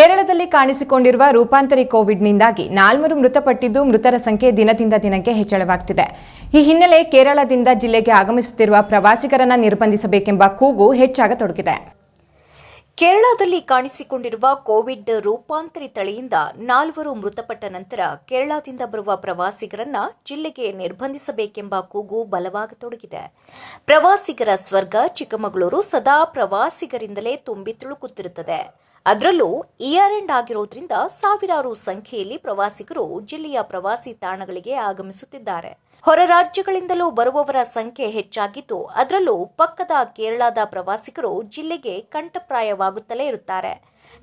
ಕೇರಳದಲ್ಲಿ ಕಾಣಿಸಿಕೊಂಡಿರುವ ರೂಪಾಂತರಿ ಕೋವಿಡ್ನಿಂದಾಗಿ ನಾಲ್ವರು ಮೃತಪಟ್ಟಿದ್ದು ಮೃತರ ಸಂಖ್ಯೆ ದಿನದಿಂದ ದಿನಕ್ಕೆ ಹೆಚ್ಚಳವಾಗ್ತಿದೆ. ಈ ಹಿನ್ನೆಲೆ ಕೇರಳದಿಂದ ಜಿಲ್ಲೆಗೆ ಆಗಮಿಸುತ್ತಿರುವ ಪ್ರವಾಸಿಗರನ್ನ ನಿರ್ಬಂಧಿಸಬೇಕೆಂಬ ಕೂಗು ಹೆಚ್ಚಾಗತೊಡಗಿದೆ ಕೇರಳದಲ್ಲಿ ಕಾಣಿಸಿಕೊಂಡಿರುವ ಕೋವಿಡ್ ರೂಪಾಂತರಿ ತಳಿಯಿಂದ ನಾಲ್ವರು ಮೃತಪಟ್ಟ ನಂತರ ಕೇರಳದಿಂದ ಬರುವ ಪ್ರವಾಸಿಗರನ್ನ ಜಿಲ್ಲೆಗೆ ನಿರ್ಬಂಧಿಸಬೇಕೆಂಬ ಕೂಗು ಬಲವಾಗತೊಡಗಿದೆ ಪ್ರವಾಸಿಗರ ಸ್ವರ್ಗ ಚಿಕ್ಕಮಗಳೂರು ಸದಾ ಪ್ರವಾಸಿಗರಿಂದಲೇ ತುಂಬಿ ತುಳುಕುತ್ತಿರುತ್ತದೆ. ಅದರಲ್ಲೂ ಇಯರ್ ಎಂಡ್ ಆಗಿರೋದ್ರಿಂದ ಸಾವಿರಾರು ಸಂಖ್ಯೆಯಲ್ಲಿ ಪ್ರವಾಸಿಗರು ಜಿಲ್ಲೆಯ ಪ್ರವಾಸಿ ತಾಣಗಳಿಗೆ ಆಗಮಿಸುತ್ತಿದ್ದಾರೆ. ಹೊರ ರಾಜ್ಯಗಳಿಂದಲೂ ಬರುವವರ ಸಂಖ್ಯೆ ಹೆಚ್ಚಾಗಿದ್ದು, ಅದರಲ್ಲೂ ಪಕ್ಕದ ಕೇರಳದ ಪ್ರವಾಸಿಗರು ಜಿಲ್ಲೆಗೆ ಕಂಠಪ್ರಾಯವಾಗುತ್ತಲೇ ಇರುತ್ತಾರೆ.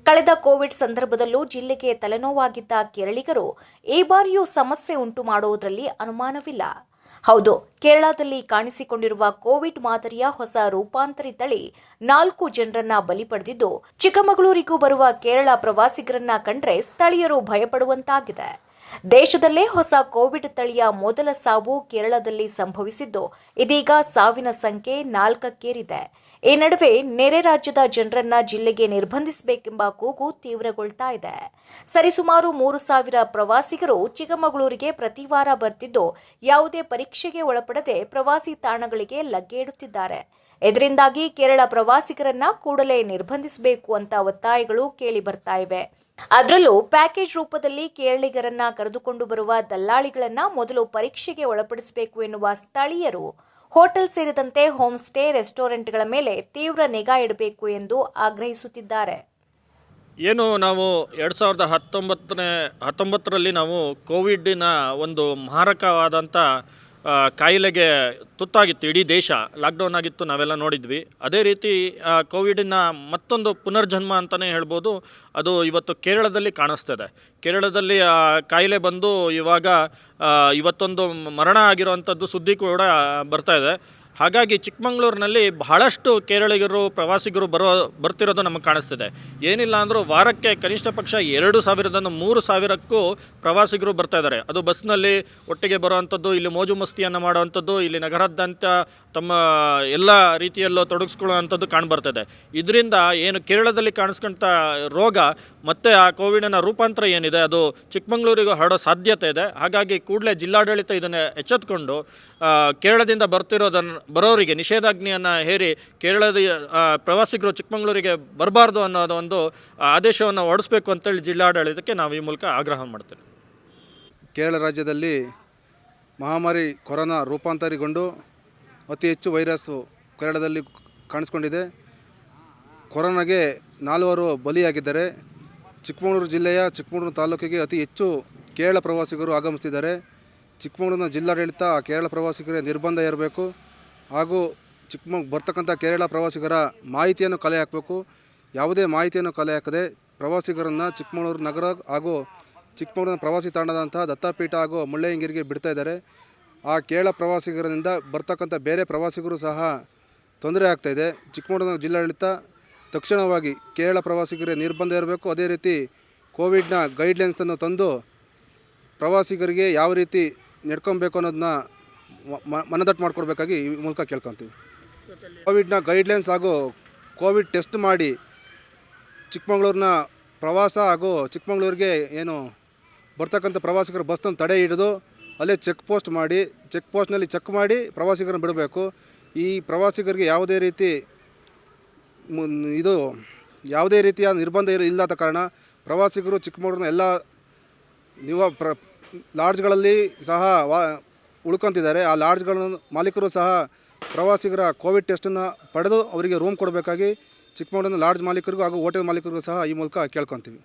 ಕಳೆದ ಕೋವಿಡ್ ಸಂದರ್ಭದಲ್ಲೂ ಜಿಲ್ಲೆಗೆ ತಲೆನೋವಾಗಿದ್ದ ಕೇರಳಿಗರು, ಈ ಬಾರಿಯೂ ಸಮಸ್ಯೆ ಉಂಟು ಮಾಡುವುದರಲ್ಲಿ ಅನುಮಾನವಿಲ್ಲ. ಹೌದು, ಕೇರಳದಲ್ಲಿ ಕಾಣಿಸಿಕೊಂಡಿರುವ ಕೋವಿಡ್ ಮಾದರಿಯ ಹೊಸ ರೂಪಾಂತರಿ ತಳಿ ನಾಲ್ಕು ಜನರನ್ನ ಬಲಿ ಪಡೆದಿದ್ದು, ಚಿಕ್ಕಮಗಳೂರಿಗೂ ಬರುವ ಕೇರಳ ಪ್ರವಾಸಿಗರನ್ನ ಕಂಡ್ರೆ ಸ್ಥಳೀಯರು ಭಯಪಡುವಂತಾಗಿದೆ. ದೇಶದಲ್ಲೇ ಹೊಸ ಕೋವಿಡ್ ತಳಿಯ ಮೊದಲ ಸಾವು ಕೇರಳದಲ್ಲಿ ಸಂಭವಿಸಿದ್ದು, ಇದೀಗ ಸಾವಿನ ಸಂಖ್ಯೆ ನಾಲ್ಕಕ್ಕೇರಿದೆ. ಈ ನಡುವೆ ನೆರೆ ರಾಜ್ಯದ ಜನರನ್ನ ಜಿಲ್ಲೆಗೆ ನಿರ್ಬಂಧಿಸಬೇಕೆಂಬ ಕೂಗು ತೀವ್ರಗೊಳ್ತಾ ಇದೆ. ಸರಿಸುಮಾರು ಮೂರು ಸಾವಿರ ಪ್ರವಾಸಿಗರು ಚಿಕ್ಕಮಗಳೂರಿಗೆ ಪ್ರತಿ ವಾರ ಬರ್ತಿದ್ದು ಯಾವುದೇ ಪರೀಕ್ಷೆಗೆ ಒಳಪಡದೆ ಪ್ರವಾಸಿ ತಾಣಗಳಿಗೆ ಲಗ್ಗೆ ಇಡುತ್ತಿದ್ದಾರೆ. ಇದರಿಂದಾಗಿ ಕೇರಳ ಪ್ರವಾಸಿಗರನ್ನ ಕೂಡಲೇ ನಿರ್ಬಂಧಿಸಬೇಕು ಅಂತ ಒತ್ತಾಯಗಳು ಕೇಳಿ ಬರ್ತಾ ಇವೆ. ಅದರಲ್ಲೂ ಪ್ಯಾಕೇಜ್ ರೂಪದಲ್ಲಿ ಕೇರಳಿಗರನ್ನ ಕರೆದುಕೊಂಡು ಬರುವ ದಲ್ಲಾಳಿಗಳನ್ನ ಮೊದಲು ಪರೀಕ್ಷೆಗೆ ಒಳಪಡಿಸಬೇಕು ಎನ್ನುವ ಸ್ಥಳೀಯರು ಹೋಟೆಲ್ ಸೇರಿದಂತೆ ಹೋಮ್ ಸ್ಟೇ ರೆಸ್ಟೋರೆಂಟ್ಗಳ ಮೇಲೆ ತೀವ್ರ ನಿಗಾ ಇಡಬೇಕು ಎಂದು ಆಗ್ರಹಿಸುತ್ತಿದ್ದಾರೆ. ಏನು ನಾವು ಎರಡು ಸಾವಿರದ ಹತ್ತೊಂಬತ್ತನೇ ಹತ್ತೊಂಬತ್ತರಲ್ಲಿ ನಾವು ಕೋವಿಡ್ನ ಒಂದು ಮಾರಕವಾದಂಥ ಕಾಯಿಲೆಗೆ ತುತ್ತಾಗಿತ್ತು, ಇಡೀ ದೇಶ ಲಾಕ್ಡೌನ್ ಆಗಿತ್ತು, ನಾವೆಲ್ಲ ನೋಡಿದ್ವಿ. ಅದೇ ರೀತಿ ಕೋವಿಡಿನ ಮತ್ತೊಂದು ಪುನರ್ಜನ್ಮ ಅಂತಲೇ ಹೇಳ್ಬೋದು. ಅದು ಇವತ್ತು ಕೇರಳದಲ್ಲಿ ಕಾಣಿಸ್ತದೆ. ಕೇರಳದಲ್ಲಿ ಕಾಯಿಲೆ ಬಂದು ಇವಾಗ ಇವತ್ತೊಂದು ಮರಣ ಆಗಿರೋವಂಥದ್ದು ಸುದ್ದಿ ಕೂಡ ಬರ್ತಾ ಇದೆ. ಹಾಗಾಗಿ ಚಿಕ್ಕಮಂಗ್ಳೂರಿನಲ್ಲಿ ಬಹಳಷ್ಟು ಕೇರಳಿಗರು ಪ್ರವಾಸಿಗರು ಬರೋ, ಬರ್ತಿರೋದು ನಮಗೆ ಕಾಣಿಸ್ತಿದೆ. ಏನಿಲ್ಲ ಅಂದರೂ ವಾರಕ್ಕೆ ಕನಿಷ್ಠ ಪಕ್ಷ ಎರಡು ಸಾವಿರದಿಂದ ಮೂರು ಸಾವಿರಕ್ಕೂ ಪ್ರವಾಸಿಗರು ಬರ್ತಾ ಇದ್ದಾರೆ. ಅದು ಬಸ್ನಲ್ಲಿ ಒಟ್ಟಿಗೆ ಬರುವಂಥದ್ದು ಇಲ್ಲಿ ಮೋಜು ಮಸ್ತಿಯನ್ನು ಮಾಡುವಂಥದ್ದು ಇಲ್ಲಿ ನಗರದಂತ ತಮ್ಮ ಎಲ್ಲ ರೀತಿಯಲ್ಲೂ ತೊಡಗಿಸ್ಕೊಳ್ಳುವಂಥದ್ದು ಕಾಣ್ಬರ್ತದೆ. ಇದರಿಂದ ಏನು ಕೇರಳದಲ್ಲಿ ಕಾಣಿಸ್ಕೊಂತ ರೋಗ, ಮತ್ತು ಆ ಕೋವಿಡಿನ ರೂಪಾಂತರ ಏನಿದೆ, ಅದು ಚಿಕ್ಕಮಂಗ್ಳೂರಿಗೂ ಹರಡೋ ಸಾಧ್ಯತೆ ಇದೆ. ಹಾಗಾಗಿ ಕೂಡಲೇ ಜಿಲ್ಲಾಡಳಿತ ಇದನ್ನು ಎಚ್ಚೆತ್ಕೊಂಡು ಕೇರಳದಿಂದ ಬರ್ತಿರೋದನ್ನು ಬರೋರಿಗೆ ನಿಷೇಧಾಜ್ಞೆಯನ್ನು ಹೇರಿ ಕೇರಳದ ಪ್ರವಾಸಿಗರು ಚಿಕ್ಕಮಂಗ್ಳೂರಿಗೆ ಬರಬಾರ್ದು ಅನ್ನೋದು ಒಂದು ಆದೇಶವನ್ನು ಹೊಡಿಸ್ಬೇಕು ಅಂತೇಳಿ ಜಿಲ್ಲಾಡಳಿತಕ್ಕೆ ನಾವು ಈ ಮೂಲಕ ಆಗ್ರಹ ಮಾಡ್ತೇವೆ. ಕೇರಳ ರಾಜ್ಯದಲ್ಲಿ ಮಹಾಮಾರಿ ಕೊರೋನಾ ರೂಪಾಂತರಿಗೊಂಡು ಅತಿ ಹೆಚ್ಚು ವೈರಸ್ಸು ಕೇರಳದಲ್ಲಿ ಕಾಣಿಸ್ಕೊಂಡಿದೆ. ಕೊರೋನಾಗೆ ನಾಲ್ವರು ಬಲಿಯಾಗಿದ್ದಾರೆ. ಚಿಕ್ಕಮಗಳೂರು ಜಿಲ್ಲೆಯ ಚಿಕ್ಕಮಗಳೂರು ತಾಲೂಕಿಗೆ ಅತಿ ಹೆಚ್ಚು ಕೇರಳ ಪ್ರವಾಸಿಗರು ಆಗಮಿಸ್ತಿದ್ದಾರೆ. ಚಿಕ್ಕಮಗಳೂರಿನ ಜಿಲ್ಲಾಡಳಿತ ಕೇರಳ ಪ್ರವಾಸಿಗರಿಗೆ ನಿರ್ಬಂಧ ಇರಬೇಕು ಹಾಗೂ ಚಿಕ್ಕಮಗ್ ಬರ್ತಕ್ಕಂಥ ಕೇರಳ ಪ್ರವಾಸಿಗರ ಮಾಹಿತಿಯನ್ನು ಕಲೆ ಹಾಕಬೇಕು. ಯಾವುದೇ ಮಾಹಿತಿಯನ್ನು ಕಲೆ ಹಾಕದೆ ಪ್ರವಾಸಿಗರನ್ನು ಚಿಕ್ಕಮಗಳೂರು ನಗರ ಹಾಗೂ ಚಿಕ್ಕಮಗಳೂರಿನ ಪ್ರವಾಸಿ ತಾಣದಂತಹ ದತ್ತಾಪೀಠ ಹಾಗೂ ಮುಳ್ಳಯ್ಯನಗಿರಿಗೆ ಬಿಡ್ತಾ ಇದ್ದಾರೆ. ಆ ಕೇರಳ ಪ್ರವಾಸಿಗರಿಂದ ಬರ್ತಕ್ಕಂಥ ಬೇರೆ ಪ್ರವಾಸಿಗರು ಸಹ ತೊಂದರೆ ಆಗ್ತಾಯಿದೆ ಚಿಕ್ಕಮಗಳೂರಿನ ಜಿಲ್ಲಾಡಳಿತ ತಕ್ಷಣವಾಗಿ ಕೇರಳ ಪ್ರವಾಸಿಗರಿಗೆ ನಿರ್ಬಂಧ ಇರಬೇಕು ಅದೇ ರೀತಿ ಕೋವಿಡ್ನ ಗೈಡ್ಲೈನ್ಸನ್ನು ತಂದು ಪ್ರವಾಸಿಗರಿಗೆ ಯಾವ ರೀತಿ ನಡ್ಕೊಬೇಕು ಅನ್ನೋದನ್ನ ಮನದಟ್ಟು ಮಾಡಿಕೊಡ್ಬೇಕಾಗಿ ಈ ಮೂಲಕ ಕೇಳ್ಕೊತೀವಿ. ಕೋವಿಡ್ನ ಗೈಡ್ಲೈನ್ಸ್ ಹಾಗೂ ಕೋವಿಡ್ ಟೆಸ್ಟ್ ಮಾಡಿ ಚಿಕ್ಕಮಗಳೂರಿನ ಪ್ರವಾಸ ಹಾಗೂ ಚಿಕ್ಕಮಗಳೂರಿಗೆ ಏನು ಬರ್ತಕ್ಕಂಥ ಪ್ರವಾಸಿಗರ ಬಸ್ಸನ್ನು ತಡೆ ಹಿಡಿದು ಅಲ್ಲೇ ಚೆಕ್ ಪೋಸ್ಟ್ ಮಾಡಿ ಚೆಕ್ ಪೋಸ್ಟ್ನಲ್ಲಿ ಚೆಕ್ ಮಾಡಿ ಪ್ರವಾಸಿಗರನ್ನು ಬಿಡಬೇಕು. ಈ ಪ್ರವಾಸಿಗರಿಗೆ ಯಾವುದೇ ರೀತಿ ಇದು ಯಾವುದೇ ರೀತಿಯ ನಿರ್ಬಂಧ ಇಲ್ಲದ ಕಾರಣ ಪ್ರವಾಸಿಗರು ಚಿಕ್ಕಮಗಳೂರಿನ ಎಲ್ಲ ನಿವ ಪ್ರ, ಲಾಡ್ಜ್ಗಳಲ್ಲಿ ಸಹ ಉಳ್ಕೊತಿದ್ದಾರೆ. ಆ ಲಾಡ್ಜ್ಗಳ ಮಾಲೀಕರು ಸಹ ಪ್ರವಾಸಿಗರ ಕೋವಿಡ್ ಟೆಸ್ಟನ್ನು ಪಡೆದು ಅವರಿಗೆ ರೂಮ್ ಕೊಡಬೇಕಾಗಿ ಚಿಕ್ಕಮಗಳೂರಿನ ಲಾಡ್ಜ್ ಮಾಲೀಕರಿಗೂ ಹಾಗೂ ಹೋಟೆಲ್ ಮಾಲೀಕರಿಗೂ ಸಹ ಈ ಮೂಲಕ ಕೇಳ್ಕೊತೀವಿ.